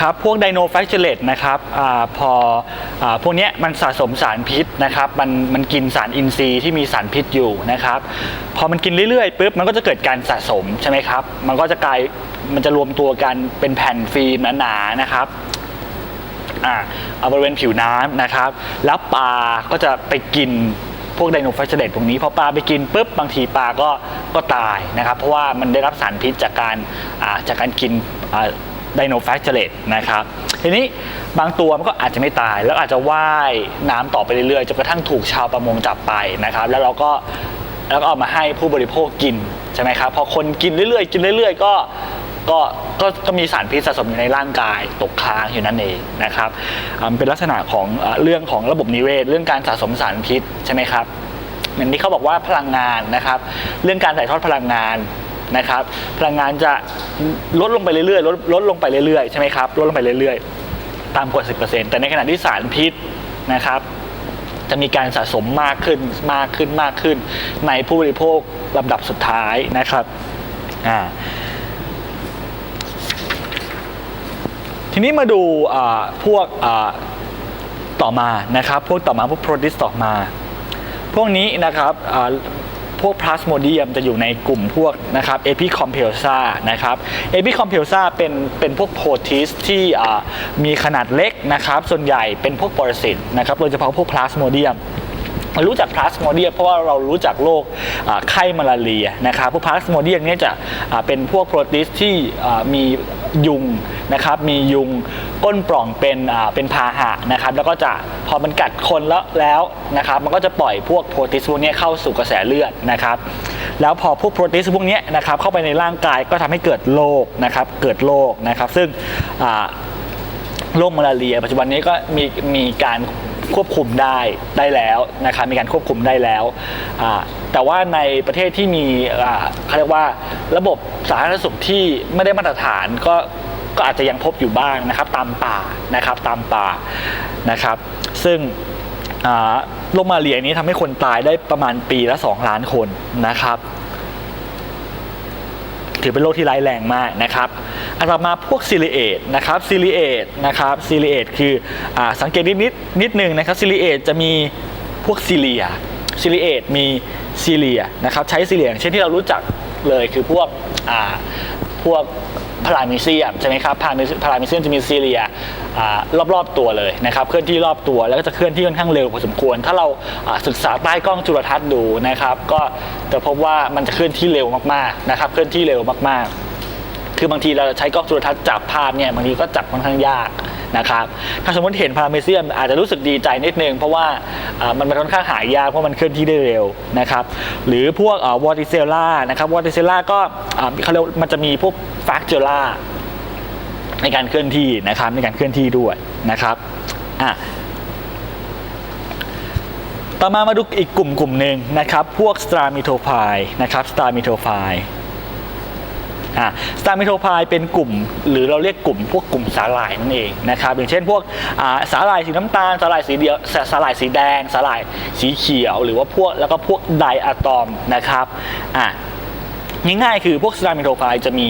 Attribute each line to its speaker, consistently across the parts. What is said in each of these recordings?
Speaker 1: ครับพวกไดโนแฟคเจเลตนะครับอพออพวกนี้มันสะสมสารพิษนะครับมันมันกินสารอินทรีย์ที่มีสารพิษอยู่นะครับพอมันกินเรื่อยๆปุ๊บมันก็จะเกิดการสะสมใช่ไหมครับมันก็จะกลายมันจะรวมตัวกันเป็นแผ่นฟิล์มหนาๆนะครับเอาบริเวณผิวน้ำนะครับ แล้วปลาก็จะไปกินพวกไดโนแฟชเดตตรงนี้พอปลาไปกินปุ๊บบางทีปลาก็ก็ตายนะครับ เพราะว่ามันได้รับสารพิษจากการจากการกิน ไดโนแฟชเดตนะครับทีนี้บางตัวมันก็อาจจะไม่ตาย แล้วอาจจะว่ายน้ำต่อไปเรื่อยๆจนกระทั่งถูกชาวประมงจับไปนะครับ แล้วเราก็แล้วก็เอามาให้ผู้บริโภคกินใช่ไหมครับพอคนกินเรื่อยๆ กินเรื่อย ๆ ก็ก็ก็ก็มีสารพิษสะสมอยู่ในร่างกายตกค้างอยู่นั่นเองนะครับเป็นลักษณะของเรื่องของระบบนิเวศ เรื่องการสะสมสารพิษใช่ไหมครับอย่างที่เขาบอกว่าพลังงานนะครับ เรื่องการถ่ายทอดพลังงาน นะครับพลังงานจะลดลงไปเรื่อยๆลดลดลงไปเรื่อยๆใช่ไหมครับลดลงไปเรื่อยๆ ตามกฎ 10%แต่ในขณะที่สารพิษนะครับจะมีการสะสมมากขึ้นมากขึ้นมากขึ้น ในผู้บริโภคลำดับสุดท้ายนะครับอ่าทีนี้มาดูอ่าพวกอ่าต่อมานะครับ พวกต่อมาพวกโปรตีสต่อมา พวกนี้นะครับ พวกพลาสโมเดียมจะอยู่ในกลุ่มพวกนะครับเอพิคอมเพลซานะครับเอพิคอมเพลซาเป็นเป็นพวกโปรตีสที่มีขนาดเล็กนะครับส่วนใหญ่เป็นพวกปรสิตนะครับโดยเฉพาะพวกพลาสโมเดียมรู้จักพลาสโมเดียมเพราะว่าเรารู้จักโรคไข้มาลาเรียนะครับพวกพลาสโมเดียมเนี่ยจะเป็นพวกโปรตีสที่มี ยุงนะครับ มียุงก้นปล่องเป็นเป็นพาหะนะครับ แล้วก็จะพอมันกัดคนแล้วแล้วนะครับ มันก็จะปล่อยพวกโปรตีสพวกนี้เข้าสู่กระแสเลือดนะครับ แล้วพอพวกโปรตีสพวกนี้นะครับเข้าไปในร่างกายก็ทำให้เกิดโรคนะครับ เกิดโรคนะครับ ซึ่งโรคมาลาเรีย ปัจจุบันนี้ก็มีมีการ ควบคุมได้ได้แล้วนะครับมีการควบคุมได้แล้ว แต่ว่าในประเทศที่มีเขาเรียกว่าระบบสาธารณสุขที่ไม่ได้มาตรฐานก็ก็อาจจะยังพบอยู่บ้างนะครับ ตามป่านะครับตามป่านะครับ ซึ่งโรคมาลาเรียนี้ทำให้คนตายได้ประมาณปีละ 2 ล้านคนนะครับ ถือเป็นโรคที่ร้ายแรงมากนะครับอันต่อมาพวกซิลิเอตนะครับซิลิเอตนะครับซิลิเอตคืออสังเกตนิดนิดนิดหนึ่งนะครับซิลิเอตจะมีพวกซิเลียซิลิเอตมีซิเลียนะครับใช้ซิเลียเช่นที่เรารู้จักเลยคือพวกพวก พารามิเซียมใช่ไหมครับพารามิเซียมจะมีซีเรียอ่ารอบๆตัวเลยนะครับเคลื่อนที่รอบตัวแล้วก็จะเคลื่อนที่ค่อนข้างเร็วพอสมควร ถ้าเราอ่าศึกษาใต้กล้องจุลทรรศน์ดูนะครับ ก็จะพบว่ามันจะเคลื่อนที่เร็วมากๆนะครับ เคลื่อนที่เร็วมากๆ คือบางทีเราใช้กล้องจุลทรรศน์จับภาพเนี่ยบางทีก็จับค่อนข้างยาก นะครับถ้าสมมติเห็นพาราเมเซียมอาจจะรู้สึกดีใจนิดนึง เพราะว่ามันมันค่อนข้างหายากเพราะมันเคลื่อนที่ได้เร็วนะครับหรือพวกวอติเซล่านะครับวอติเซล่าก็เขาเรียกมันจะมีพวกฟากเจล่าในการเคลื่อนที่นะครับในการเคลื่อนที่ด้วยนะครับอะต่อมามาดูอีกกลุ่มกลุ่มหนึ่งนะครับ พวกสตรามิโทไฟนะครับสตรามิโทไฟ อ่าสตาร์มิโทพายเป็นกลุ่ม หรือเราเรียกกลุ่มพวกกลุ่มสาหร่ายนั่นเองนะครับอย่างเช่นพวกสาหร่ายสีน้ำตาลสาหร่ายสีเดียวสสาหร่ายสีแดง สาหร่ายสีเขียว หรือว่าพวกแล้วก็พวกไดอะตอมนะครับอ่า ง่ายๆ คือพวกสตาร์มิโทไฟจะมี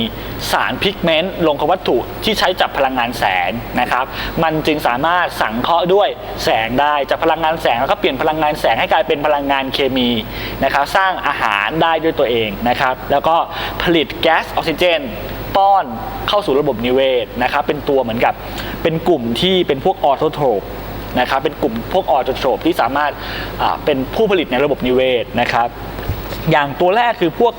Speaker 1: สารพิกเมนต์ลงกับวัตถุที่ใช้จับพลังงานแสงนะครับ มันจึงสามารถสังเคราะห์ด้วยแสงได้จากพลังงานแสงแล้วก็เปลี่ยนพลังงานแสงให้กลายเป็นพลังงานเคมีนะครับ สร้างอาหารได้ด้วยตัวเองนะครับ แล้วก็ผลิตแก๊สออกซิเจนป้อนเข้าสู่ระบบนิเวศนะครับ เป็นตัวเหมือนกับเป็นกลุ่มที่เป็นพวกออโตโทรปนะครับ เป็นกลุ่มพวกออโตโทรปที่สามารถเป็นผู้ผลิตในระบบนิเวศนะครับ อย่างตัวแรกคือพวก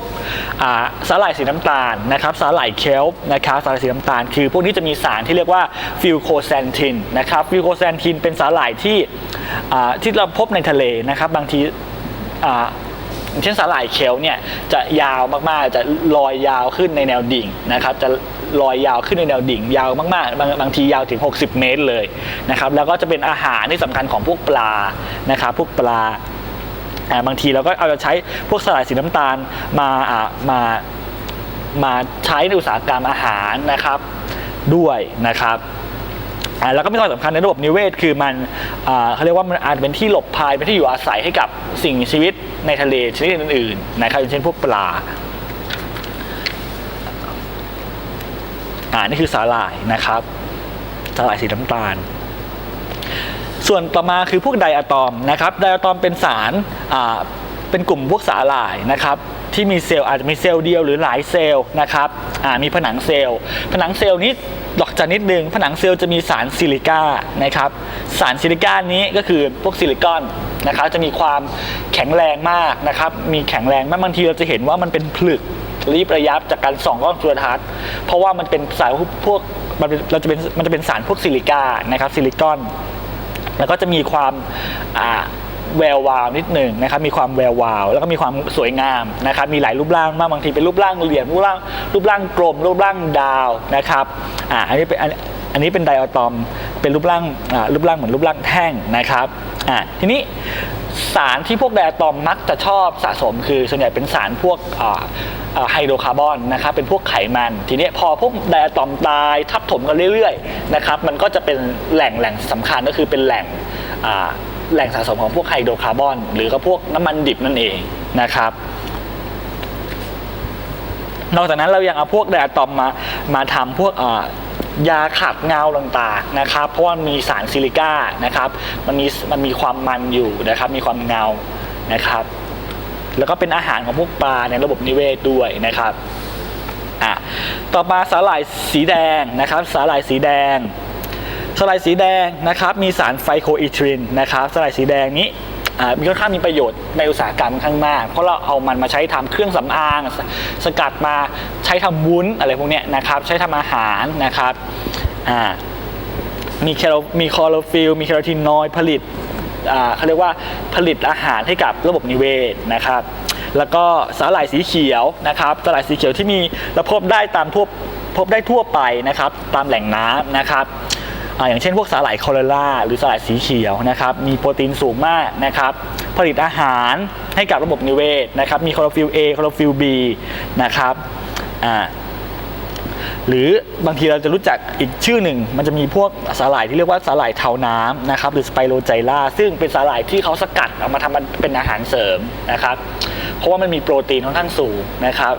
Speaker 1: สาหร่ายสีน้ำตาลนะครับสาหร่ายเคลป์นะครับสาหร่ายสีน้ำตาล คือพวกนี้จะมีสารที่เรียกว่าฟิลโคแซนทินนะครับฟิลโคแซนทินเป็นสาหร่ายที่ที่เราพบในทะเลนะครับบางทีเช่นสาหร่ายเคลเนี่ยจะยาวมากๆ จะลอยยาวขึ้นในแนวดิ่งนะครับ จะลอยยาวขึ้นในแนวดิ่ง ยาวมากๆ บางบางทียาวถึง 60 เมตรเลยนะครับ แล้วก็จะเป็นอาหารที่สำคัญของพวกปลานะครับ พวกปลา บางทีเราก็เอาจะใช้พวกสลายสีน้ำตาลมาอ่ามามาใช้ในอุตสาหกรรมอาหารนะครับด้วยนะครับแล้วก็มีความสำคัญในระบบนิเวศ คือมันเขาเรียกว่ามันอาจเป็นที่หลบภัยเป็นที่อยู่อาศัยให้กับสิ่งชีวิตในทะเลชนิดอื่นๆนะครับอย่างเช่นพวกปลาอ่านี่คือสาหร่ายนะครับสลายสีน้ำตาล ส่วนต่อมาคือพวกไดอะตอมนะครับไดอะตอมเป็นสารเป็นกลุ่มพวกสาหร่ายนะครับที่มีเซลล์อาจจะมีเซลล์เดียวหรือหลายเซลล์นะครับมีผนังเซลล์ ผนังเซลล์นี้หลอกจากนิดนึงผนังเซลล์จะมีสารซิลิก้านะครับสารซิลิก้านี้ก็คือพวกซิลิคอนนะครับจะมีความแข็งแรงมากนะครับมีแข็งแรงมากบางทีเราจะเห็นว่ามันเป็นผลึกรีบระยับจากการส่องกล้องจุลทรรศน์เพราะว่ามันเป็นสารพวกมันเป็นเราจะเป็นมันจะเป็นสารพวกซิลิก้านะครับซิลิคอน แล้วก็จะมีความแวววาวนิดหนึ่งนะครับมีความแวววาว แล้วก็มีความสวยงามนะครับมีหลายรูปร่างมากบางทีเป็นรูปร่างเหลี่ยมรูปร่างรูปร่างกลม รูปร่างดาวนะครับอ่าอันนี้เป็นอันอันนี้เป็นไดอะตอมเป็นรูปร่างอ่ารูปร่างเหมือนรูปร่างแท่งนะครับอ่าทีนี้ สารที่พวกไดอะตอมมักจะชอบสะสมคือส่วนใหญ่เป็นสารพวกไฮโดรคาร์บอนนะครับเป็นพวกไขมัน ทีนี้พอพวกไดอะตอมตายทับถมกันเรื่อยๆนะครับมันก็จะเป็นแหล่งแหล่งสำคัญก็คือเป็นแหล่งแหล่งสะสมของพวกไฮโดรคาร์บอน หรือก็พวกน้ำมันดิบนั่นเองนะครับนอกจากนั้นเรายังเอาพวกไดอะตอมมามาทำพวก ยาขัดเงาต่างๆนะครับ เพราะว่ามีสารซิลิก้านะครับ มันมีมันมีความมันอยู่นะครับ มีความเงานะครับ แล้วก็เป็นอาหารของพวกปลาในระบบนิเวศด้วยนะครับอะต่อมาสาหร่ายสีแดงนะครับ สาหร่ายสีแดงสลายสีแดงนะครับ มีสารไฟโคอีทรินนะครับสลายสีแดงนี้ มีค่อนข้างมีประโยชน์ในอุตสาหกรรมค่อนข้างมาก เพราะเราเอามันมาใช้ทำเครื่องสำอางสสกัดมาใช้ทำวุ้นอะไรพวกนี้นะครับ ใช้ทำอาหารนะครับมีแคโรมีคลอโรฟิลมีแคโรทีนอยด์ผลิตเขาเรียกว่าผลิตอาหารให้กับระบบนิเวศนะครับ แล้วก็สาหร่ายสีเขียวนะครับสาหร่ายสีเขียวที่มีเราพบได้ตามทั่วพบได้ทั่วไปนะครับ ตามแหล่งน้ำนะครับ ออย่างเช่นพวกสาหร่ายคอเลราหรือสาหร่ายสีเขียวนะครับมีโปรตีนสูงมากนะครับผลิตอาหารให้กับระบบนิเวศนะครับมีคลอโรฟิล A คลอโรฟิล B นะครับอ่าหรือบางทีเราจะรู้จักอีกชื่อหนึ่ง มันจะมีพวกสาหร่ายที่เรียกว่าสาหร่ายเทาน้ำนะครับหรือสไปโรไจล่าซึ่งเป็นสาหร่ายที่เขาสกัดเอามาทำเป็นอาหารเสริมนะครับ เพราะว่ามันมีโปรตีนค่อนข้างสูงนะครับ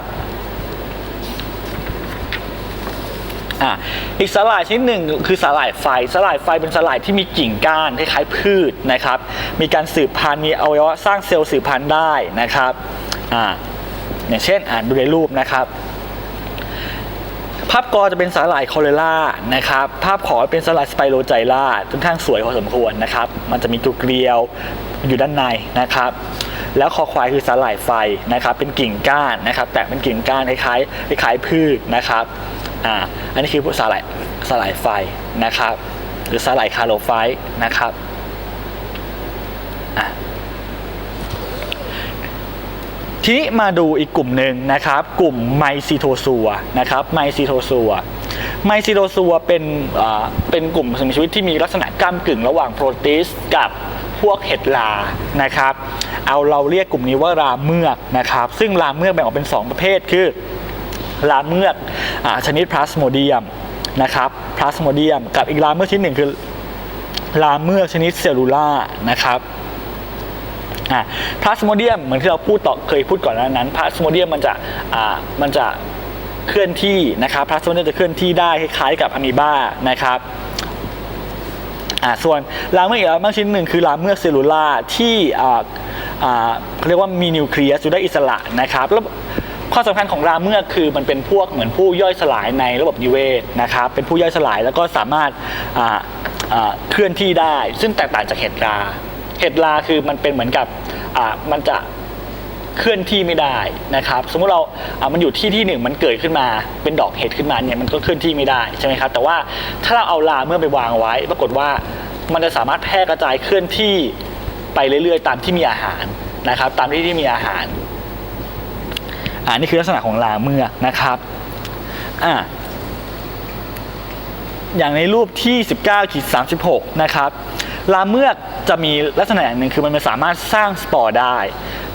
Speaker 1: อะอีกสาหร่ายชนิดหนึ่งคือสาหร่ายไฟสาหร่ายไฟเป็นสาหร่ายที่มีกิ่งก้านคล้ายๆพืชนะครับ มีการสืบพันธุ์มีอวัยวะสร้างเซลล์สืบพันธุ์ได้นะครับอ่าอย่างเช่นอ่านดูในรูปนะครับภาพกอจะเป็นสาหร่ายคอเลรานะครับ ภาพขอเป็นสาหร่ายสไปโรไจล่าค่อนข้างสวยพอสมควรนะครับ มันจะมีตัวเกลียวอยู่ด้านในนะครับ แล้วคอควายคือสาหร่ายไฟนะครับ เป็นกิ่งก้านนะครับ แต่เป็นกิ่งก้านคล้ายๆคล้ายพืชนะครับ อ่าอันนี้คือสาหร่ายสาหร่ายไฟนะครับ หรือสาหร่ายคาร์โลไฟต์นะครับอะทีนี้มาดูอีกกลุ่มหนึ่งนะครับ กลุ่มไมซิโทซัวนะครับไมซิโทซัวไมซิโทซัวเป็นอ่าเป็นกลุ่มสิ่งมีชีวิตที่มีลักษณะก้ามกึ่งระหว่างโปรตีสกับพวกเห็ดลานะครับ เอาเราเรียกกลุ่มนี้ว่าราเมือกนะครับ ซึ่งราเมือกแบ่งออกเป็น 2 ประเภทคือ ลาเมือกอชนิดพลาสโมเดียมนะครับพลาสโมเดียม กับอีกลาเมือกชนิดหนึ่งคือลาเมือกชนิดเซลลูล่านะครับพลาสโมเดียมเหมือนที่เราพูดต่อเคยพูดก่อนหน้านั้นพลาสโมเดียมมันจะมันจะเคลื่อนที่นะครับพลาสโมเดียมจะเคลื่อนที่ได้คล้ายๆกับอะมีบานะครับส่วนลาเมือกอีกลาเมือกชนิดหนึ่งคือลาเมือกเซลลูล่าที่เขาเรียกว่ามีนิวเคลียสอยู่ได้อิสระนะครับแล้ว ข้อสำคัญของลาเมือกคือมันเป็นพวกเหมือนผู้ย่อยสลายในระบบนิเวศนะครับเป็นผู้ย่อยสลายแล้วก็สามารถเคลื่อนที่ได้ ซึ่งแตกต่างจากเห็ดราเห็ดราคือมันเป็นเหมือนกับมันจะเคลื่อนที่ไม่ได้นะครับ สมมุติเราอะมันอยู่ที่ที่หนึ่งมันเกิดขึ้นมาเป็นดอกเห็ดขึ้นมาเนี่ยมันก็เคลื่อนที่ไม่ได้ใช่ไหมครับ แต่ว่าถ้าเราเอาลาเมื่อไปวางไว้ ปรากฏว่ามันจะสามารถแพร่กระจายเคลื่อนที่ไปเรื่อยๆ ตามที่มีอาหารนะครับ ตามที่ที่มีอาหาร อ่านี่คือลักษณะของลาเมือกนะครับอ่าอย่างในรูปที่ 19ขีด36 นะครับลาเมือกจะมีลักษณะอย่างหนึ่งคือมันสามารถสร้างสปอร์ได้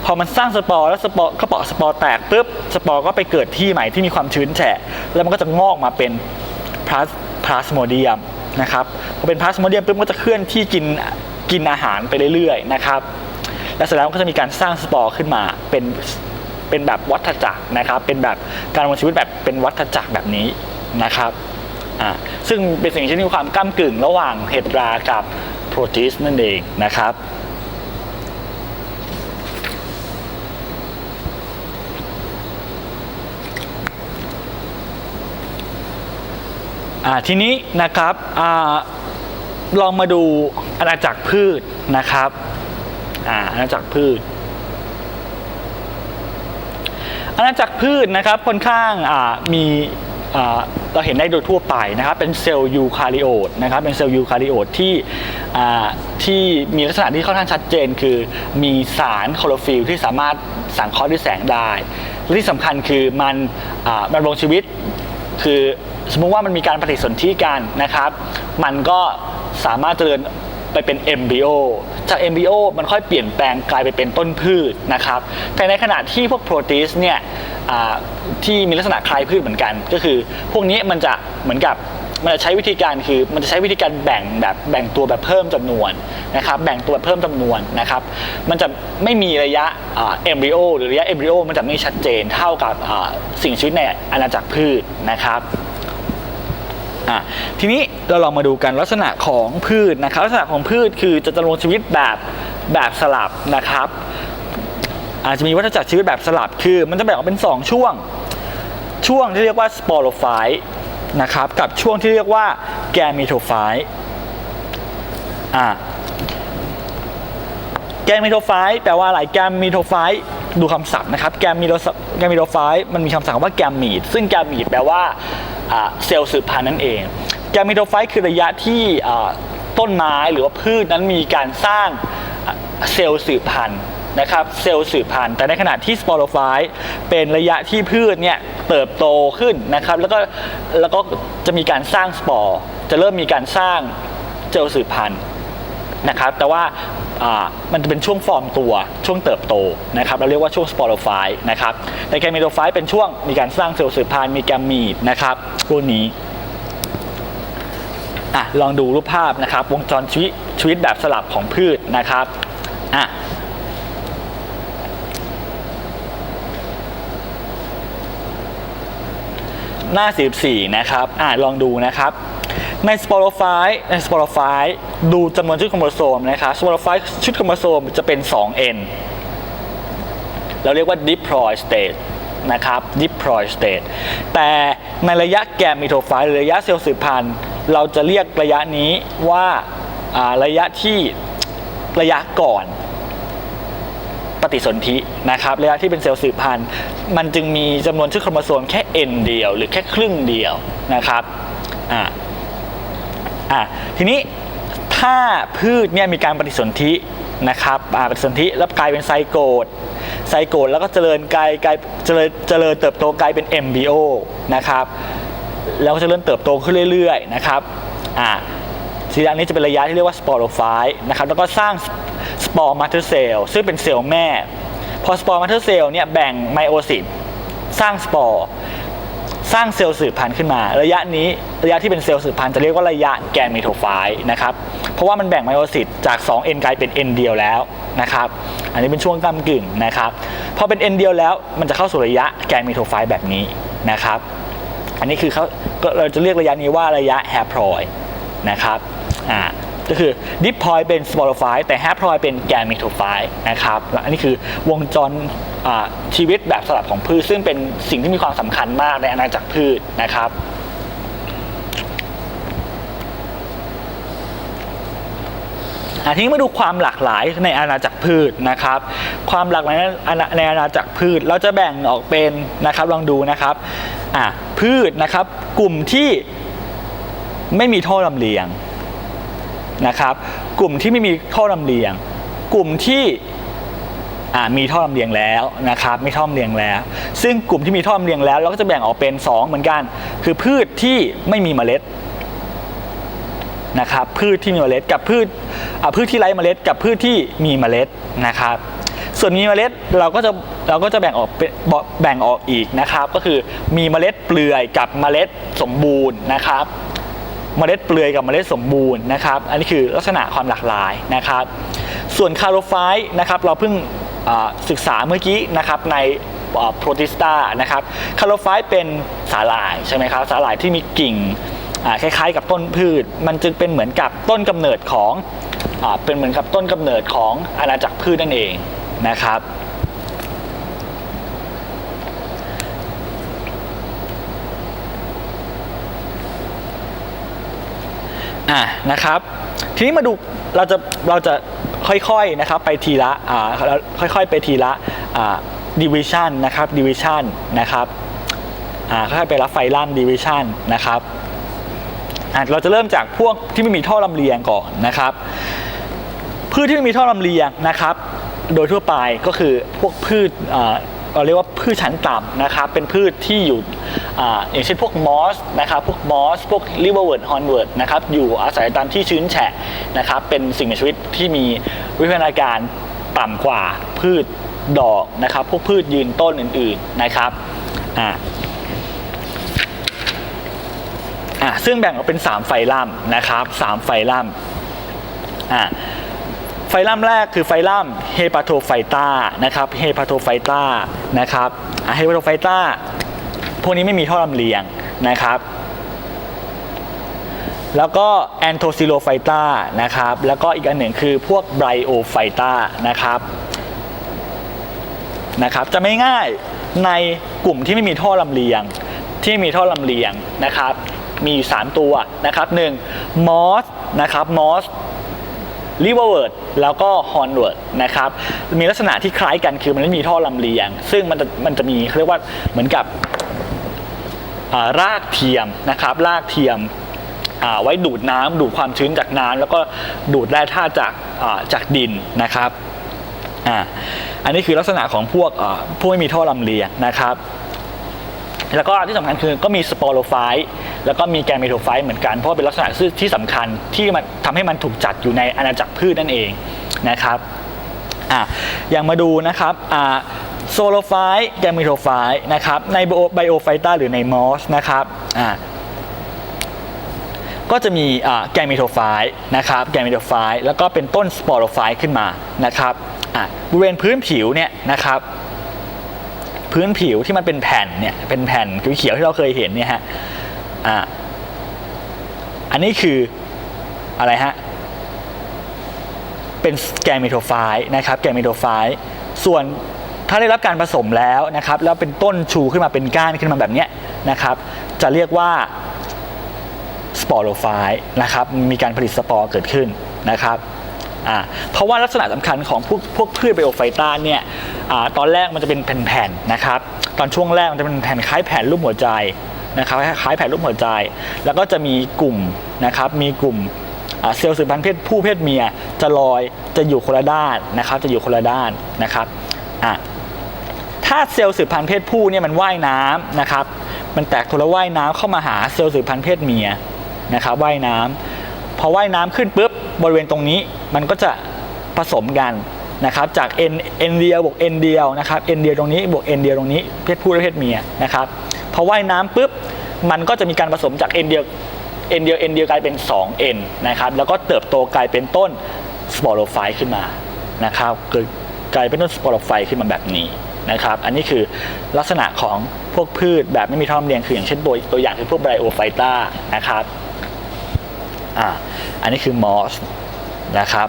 Speaker 1: พอมันสร้างสปอร์แล้วสปอร์กระเป๋อสปอร์แตกปุ๊บสปอร์ก็ไปเกิดที่ใหม่ที่มีความชื้นแฉะ แล้วมันก็จะงอกมาเป็นพลาสพลาสโมเดียมนะครับพอเป็นพลาสโมเดียมปุ๊บก็จะเคลื่อนที่กินกินอาหารไปเรื่อยๆนะครับและเสร็จแล้วก็จะมีการสร้างสปอร์ขึ้นมาเป็น เป็นแบบวัฏจักรนะครับ เป็นแบบการดำเนินชีวิตแบบเป็นวัฏจักรแบบนี้นะครับอ่าซึ่งเป็นสิ่งที่มีความก้ากึ่งระหว่างเห็ดรากับโปรตีสนั่นเองนะครับทีนี้นะครับอลองมาดูอาณาจักรพืชนะครับอาณาจักรพืช อาณาจักรพืชนะครับค่อนข้างมีเราเห็นได้โดยทั่วไปนะครับเป็นเซลล์ยูคาริโอตนะครับเป็นเซลล์ยูคาริโอตที่ที่มีลักษณะที่ค่อนข้างชัดเจน คือมีสารคลอโรฟิลที่สามารถสังเคราะห์ด้วยแสงได้และที่สำคัญคือมันอ่าดำรงชีวิต คือสมมุติว่ามันมีการปฏิสนธิกันนะครับ มันก็สามารถเจริญ ไปเป็น MBO จาก MBO มันค่อยเปลี่ยนแปลงกลายไปเป็นต้นพืชนะครับ แต่ในขณะที่พวกโปรตีสเนี่ยที่มีลักษณะคล้ายพืชเหมือนกัน ก็คือพวกนี้มันจะเหมือนกับมันจะใช้วิธีการคือมันจะใช้วิธีการแบ่งแบบแบ่งตัวแบบเพิ่มจำนวนนะครับแบ่งตัวแบบเพิ่มจำนวนนะครับ มันจะไม่มีระยะเอมบริโอหรือระยะเอมบริโอมันจะไม่ชัดเจนเท่ากับสิ่งชีวิตในอาณาจักรพืชนะครับ อะทีนี้เราลองมาดูกันลักษณะของพืชนะครับ ลักษณะของพืชคือจะดำรงชีวิตแบบแบบสลับนะครับ อาจจะมีวัฏจักรชีวิตแบบสลับคือ มันจะแบ่งออกเป็น 2 ช่วง ช่วงที่เรียกว่าสปอโรไฟต์นะครับกับช่วงที่เรียกว่าแกมิโทไฟต์อะแกมิโทไฟต์แปลว่าอะไรแกมิโทไฟต์ดูคำศัพท์นะครับแกมิโทแกมิโทไฟต์มันมีคำศัพท์ว่าแกมมีดซึ่งแกมมีดแปลว่า เซลล์สืบพันธุ์นั่นเองแกมิโทไฟต์คือระยะที่ต้นไม้หรือว่าพืชนั้นมีการสร้างเซลล์สืบพันธุ์นะครับเซลล์สืบพันธุ์แต่ในขณะที่สปอโรไฟต์เป็นระยะที่พืชเนี่ยเติบโตขึ้นนะครับแล้วก็แล้วก็จะมีการสร้างสปอร์ จะเริ่มมีการสร้างเซลล์สืบพันธุ์นะครับแต่ว่า มันจะเป็นช่วงฟอร์มตัวช่วงเติบโตนะครับเราเรียกว่าช่วงสปอโรไฟต์นะครับแต่แกมมิโดไฟต์เป็นช่วงมีการสร้างเซลล์สืบพันธุ์มีแกมมีดนะครับพวกนี้อะลองดูรูปภาพนะครับ วงจรชีวิตชีวิตแบบสลับของพืชนะครับอะหน้า44นะครับอ่าลองดูนะครับ ในสปอโรไฟต์ในสปอโรไฟต์ดูจำนวนชุดโครโมโซมนะครับสปอโรไฟต์ชุดโครโมโซมจะเป็น 2n เราเรียกว่า diploid state นะครับ diploid state แต่ในระยะแกมมิโทไฟต์หรือระยะเซลล์สืบพันธุ์เราจะเรียกระยะนี้ว่าอ่าระยะที่ระยะก่อนปฏิสนธินะครับระยะที่เป็นเซลล์สืบพันธุ์มันจึงมีจำนวนชุดโครโมโซมแค่ n เดียว หรือแค่ครึ่งเดียวนะครับอ่า อ่าทีนี้ถ้าพืชเนี่ยมีการปฏิสนธินะครับปฏิสนธิแล้วกลายเป็นไซโกตไซโกตแล้วก็เจริญกลายกลายเจริญเจริญเติบโตกลายเป็น MBO นะครับแล้วก็เจริญเติบโตขึ้นเรื่อยๆนะครับอ่าสีด้านนี้จะเป็นระยะที่เรียกว่าสปอโรไฟต์นะครับแล้วก็สร้างสปอร์มาเตอร์เซลล์ซึ่งเป็นเซลล์แม่ พอสปอร์มาเตอร์เซลล์เนี่ยแบ่งไมโอซิตสร้างสปอร์ สร้างเซลล์สืบพันธุ์ขึ้นมา ระยะนี้ระยะที่เป็นเซลล์สืบพันธุ์จะเรียกว่าระยะแกนมิโทไฟต์นะครับ เพราะว่ามันแบ่งไมโอซิตจาก 2n กลายเป็น n เดียวแล้วนะครับ อันนี้เป็นช่วงกำกึ่งนะครับ พอเป็น n เดียวแล้วมันจะเข้าสู่ระยะแกนมิโทไฟต์แบบนี้นะครับ อันนี้คือเขาเราจะเรียกระยะนี้ว่าระยะแฮปพอยนะครับอ่าก็คือดิปพอยเป็นสปอโรไฟต์แต่แฮปพอยเป็นแกนมิโทไฟต์นะครับและอันนี้คือวงจร ชีวิตแบบสลับของพืช ซึ่งเป็นสิ่งที่มีความสำคัญมากในอาณาจักรพืชนะครับอะทีนี้มาดูความหลากหลายในอาณาจักรพืชนะครับ ความหลากหลายในอาณาในอาณาจักรพืชเราจะแบ่งออกเป็นนะครับลองดูนะครับอะพืชนะครับ กลุ่มที่ไม่มีท่อลำเลียงนะครับ กลุ่มที่ไม่มีท่อลำเลียง กลุ่มที่ มีท่อลำเลียงแล้วนะครับมีท่อลำเลียงแล้ว ซึ่งกลุ่มที่มีท่อลำเลียงแล้วเราก็จะแบ่งออกเป็น 2 เหมือนกัน คือพืชที่ไม่มีเมล็ดนะครับพืชที่มีเมล็ดกับพืชพืชที่ไร้เมล็ด กับพืชที่มีเมล็ดนะครับ ส่วนมีเมล็ดเราก็จะเราก็จะแบ่งออกแบ่งออกอีกนะครับ ก็คือมีเมล็ดเปลือยกับเมล็ดสมบูรณ์นะครับ เมล็ดเปลือยกับเมล็ดสมบูรณ์นะครับ อันนี้คือลักษณะความหลากหลายนะครับ ส่วนคาร์โรไฟต์นะครับ เราเพิ่ง ศึกษาเมื่อกี้นะครับในโปรติสตานะครับคาร์โรไฟต์เป็นสาหร่ายใช่ไหมครับสาหร่ายที่มีกิ่งคล้ายๆ กับต้นพืช มันจึงเป็นเหมือนกับต้นกำเนิดของอเป็นเหมือนกับต้นกำเนิดของอาณาจักรพืชนั่นเองนะครับอะนะครับ ทีนี้มาดูเราจะเราจะ ค่อยๆนะครับไปทีละอ่าค่อยๆไปทีละอ่า division นะครับ division นะครับอ่าค่อยๆไปรับไฟลัม division นะครับอ่าเราจะเริ่มจากพวกที่ไม่มีท่อลำเลียงก่อนนะครับพืชที่ไม่มีท่อลำเลียงนะครับ โดยทั่วไปก็คือพวกพืชอ่า เราเรียกว่าพืชชั้นต่ำนะครับเป็นพืชที่อยู่ออย่างเช่นพวกมอสนะครับพวกมอสพวกลิเวอร์เวิร์ดฮอนเวิร์ดนะครับอยู่อาศัยตามที่ชื้นแฉะนะครับเป็นสิ่งมีชีวิตที่มีวิวัฒนาการต่ำกว่าพืชดอกนะครับพวกพืชยืนต้นอื่นๆนะครับอ่าอะซึ่งแบ่งออกเป็น 3 ไฟลัมนะครับ3ไฟลัมอะ ไฟลัมแรกคือไฟลัมเฮปาโทไฟตานะครับเฮปาโทไฟตานะครับเฮปาโทไฟตาพวกนี้ไม่มีท่อลำเลียงนะครับแล้วก็แอนโทซิโลไฟตานะครับ แล้วก็อีกอันหนึ่งคือพวกไบโอไฟตานะครับนะครับ จะไม่ง่ายในกลุ่มที่ไม่มีท่อลำเลียง ที่มีท่อลำเลียงนะครับ มีอยู่3ตัวนะครับหนึ่งมอสนะครับมอส ลิเวอร์เวิร์ดแล้วก็ฮอนเวิร์ดนะครับมีลักษณะที่คล้ายกันคือมันไม่มีท่อลำเลียง ซึ่งมันจะมันจะมีเขาเรียกว่าเหมือนกับารากเทียมนะครับรากเทียมไว้ดูดน้ำดูดความชื้นจากน้ำแล้วก็ดูดแร่ธาตุจากาจากดินนะครับออันนี้คือลักษณะของพวกพวกไม่มีท่อลำเลียงนะครับ แล้วก็ที่สำคัญคือก็มีสปอโรไฟต์แล้วก็มีแกมเมโทไฟต์เหมือนกัน เพราะเป็นลักษณะที่สำคัญที่มันทำให้มันถูกจัดอยู่ในอาณาจักรพืชนั่นเองนะครับอะอย่างมาดูนะครับอ่าโซโลไฟต์แกมเมโทไฟต์นะครับในไบโอไฟต้าหรือในมอสนะครับอ่าก็จะมีแกม e โทไฟนะครับแกม e โทไฟแล้วก็เป็นต้นสปอโรไฟขึ้นมานะครับอะบริเวณพื้นผิวเนี่ยนะครับ พื้นผิวที่มันเป็นแผ่นเนี่ยเป็นแผ่นเขียวๆที่เราเคยเห็นเนี่ยฮะอะอันนี้คืออะไรฮะเป็นแกม e โทไฟนะครับแกม e โทไฟส่วนถ้าได้รับการผสมแล้วนะครับแล้วเป็นต้นชูขึ้นมาเป็นก้านขึ้นมาแบบนี้นะครับจะเรียกว่าสปอโรไฟนะครับมีการผลิตสปอร์เกิดขึ้นนะครับ อ่าเพราะว่าลักษณะสำคัญของพวกพวกพืชไบโอไฟตาเนี่ยอาตอนแรกมันจะเป็นแผ่นๆนะครับตอนช่วงแรกมันจะเป็นแผ่นคล้ายแผ่นรูปหัวใจนะครับคล้ายแผ่นรูปหัวใจ แล้วก็จะมีกลุ่มนะครับมีกลุ่มเซลล์สืบพันธุ์เพศผู้เพศเมียจะลอยจะอยู่คนละด้านนะครับจะอยู่คนละด้านนะครับอะถ้าเซลล์สืบพันธุ์เพศผู้เนี่ยมันว่ายน้ำนะครับมันแตกตัวแล้วว่ายน้ำเข้ามาหาเซลล์สืบพันธุ์เพศเมียนะครับว่ายน้ำ พอว่ายน้ำขึ้นปุ๊บบริเวณตรงนี้มันก็จะผสมกันนะครับจาก N N เดียวบวก N เดียวนะครับ N เดียวตรงนี้บวก N เดียวตรงนี้เพศผู้และเพศเมียนะครับพอว่ายน้ำปุ๊บมันก็จะมีการผสมจาก N เดียว N เดียว N เดียวกลายเป็น 2N นะครับแล้วก็เติบโตกลายเป็นต้นสปอโรไฟขึ้นมานะครับเกิดกลายเป็นต้นสปอโรไฟขึ้นมาแบบนี้นะครับอันนี้คือลักษณะของพวกพืชแบบไม่มีท่อลำเลียงคืออย่างเช่นตัวตัวอย่างคือพวกไบโอไฟตานะครับ อ่าอันนี้คือมอสนะครับ